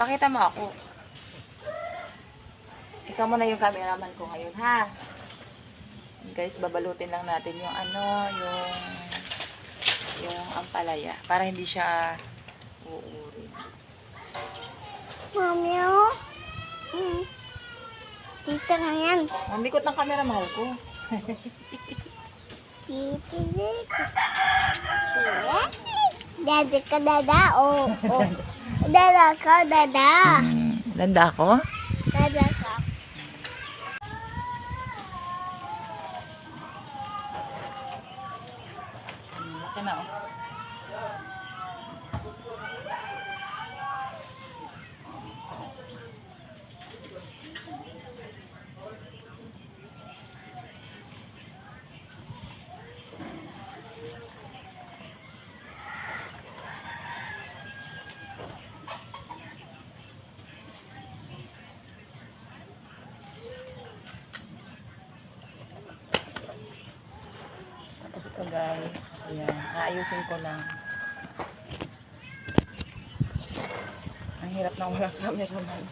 Pakita mo ako. Ikaw muna yung cameraman ko ngayon, ha? Guys, babalutin lang natin yung ano, yung yung ampalaya para hindi siya uurin. Mami, oh. Mm. Dito na yan. Ang likot ng camera mahal ko. Dito, dito. Dito. Dada ka, dada. Oh, oh. Dada ka, dada. Hmm, Landa ako? Dada. Hmm, Laki na, oh. Ito guys, ayan, aayusin ko lang. Ang hirap na walang cameraman.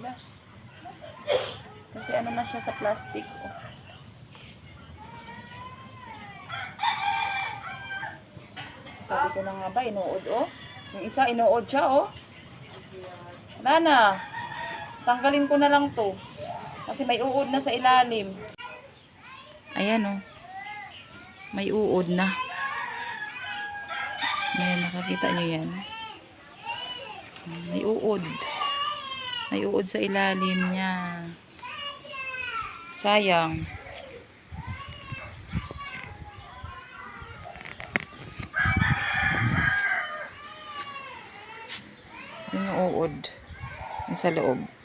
Wala. Kasi ano na siya sa plastic. Sabi ko na nga ba, inuod oh. Yung isa, inuod siya oh. Wala na. Tanggalin ko na lang to. Kasi may uod na sa ilalim. Ayan oh. May uod na. Ayan, nakakita nyo yan. May uod. May uod sa ilalim niya. Sayang. Yun yung uod. Yung sa loob.